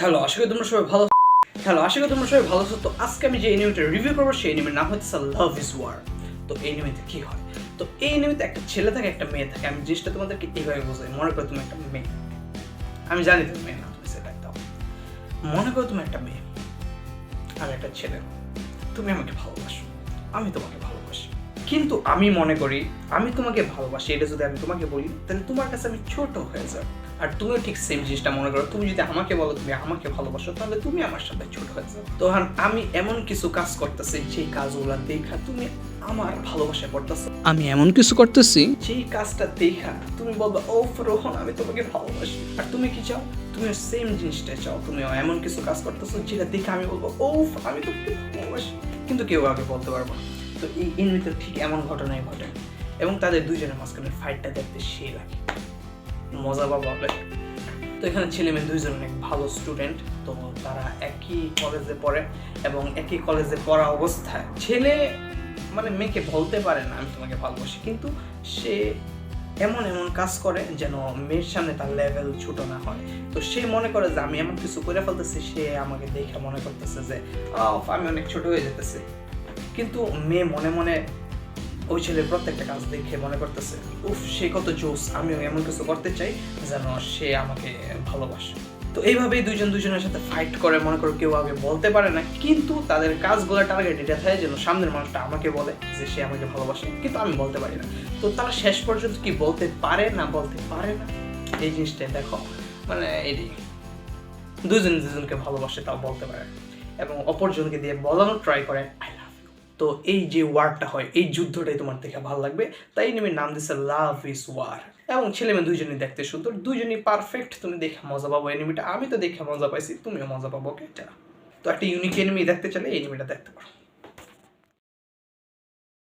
Hello, আশা করি তোমরা সবাই ভালো হ্যালো, আশা করি তোমরা সবাই ভালো আছো। তো আজকে আমি যে এনিমেটা রিভিউ করব, সেই এনিমের নাম হচ্ছে লাভ ইজ ওয়ার তো এই কি হয়? তো এই এনিমেতে একটা ছেলে থাকে, একটা মেয়ে থাকে। আমি জিনিসটা তোমাদেরকে এইভাবে বোঝাই। মনে করো তুমি একটা মেয়ে। আমি জানি তুমি মেয়ে না, তুমি সেটা দাও। মনে করো তুমি একটা মেয়ে। আমি একটা ছেলে। তুমি আমাকে ভালোবাসো। আমি তোমাকে ভালোবাসি। কিন্তু আমি মনে করি আমি তোমাকে ভালোবাসি এটা যদি আমি তোমাকে বলি তাহলে তোমার কাছে আমি ছোট হয়ে যাব। আর তুমিও ঠিক সেম জিনিসটা মনে করো তুমি যদি আমাকে বলো তুমি আমাকে ভালোবাসো তাহলে তুমি আমার সাথে ছোট হয়ে যাও। তো হ্যাঁ, আমি এমন কিছু কাজ করতেছি যেই কাজগুলো দেখা তুমি আমার ভালোবাসা করতেছো আমি এমন কিছু করতেছি যেই কাজটা দেখা তুমি বলবে ও রোহন আমি তোমাকে ভালোবাসি। আর তুমি কি চাও? তুমি সেম জিনিসটা চাও তুমি এমন কিছু কাজ করতেছো যেটা দেখে আমি বলব ও আমি তোমাকে ভালোবাসি। কিন্তু কেউ আগে বলতে পারব না। তো এই এর ঠিক এমন ঘটনাই ঘটে। এবং তাদের দুইজনের মাঝখানে ফাইটটা দেখতে সেই লাগে। মজা পাবো হবে তো এখানে ছেলে মেয়ে দুইজন অনেক ভালো স্টুডেন্ট তো তারা একই কলেজে পড়ে এবং একই কলেজে পড়া অবস্থায় ছেলে মানে মেয়েকে বলতে পারে না, আমি তোমাকে ভালোবাসি। কিন্তু সে এমন এমন কাজ করে যেন মেয়ের সামনে তার লেভেল ছোট না হয়। তো সে মনে করে যে, আমি এমন কিছু করে ফেলতেছি, সে আমাকে দেখে মনে করতেছে যে আমি অনেক ছোট হয়ে যেতেছি। কিন্তু মেয়ে মনে মনে ওই ছেলের প্রত্যেকটা কাজ দেখে মনে করতেছে, উফ, সে কত জোস, আমিও এমন কিছু করতে চাই যেন সে আমাকে ভালোবাসে। তো এইভাবেই দুইজন দুজনের সাথে ফাইট করে, মনে করো কেউ আগে বলতে পারে না, কিন্তু তাদের কাজগুলো টার্গেট এটা থাকে যেন সামনের মানুষটা আমাকে বলে যে সে আমাকে ভালোবাসে, কিন্তু আমি বলতে পারি না। তো তারা শেষ পর্যন্ত কি বলতে পারে না বলতে পারে না? এই জিনিসটা দেখো মানে এটি দুজন দুজনকে ভালোবাসে, তাও বলতে পারে। এবং অপরজনকে দিয়ে বলানোর ট্রাই করে আই তো এই যে ওয়ার্ডটা হয়, এই যুদ্ধটাই তোমার দেখে ভালো লাগবে। তাই নেমে নাম দিচ্ছে লাভ ইস ওয়ার এবং ছেলে মেয়ে দুজনই দেখতে সুন্দর দুজনই পারফেক্ট তুমি দেখে মজা পাবো এনিমিটা আমি তো দেখে মজা পাইছি, তুমিও মজা পাবো ওকে তো একটা ইউনিক এনিমি দেখতে চাইলে এনিমিটা দেখতে পারো।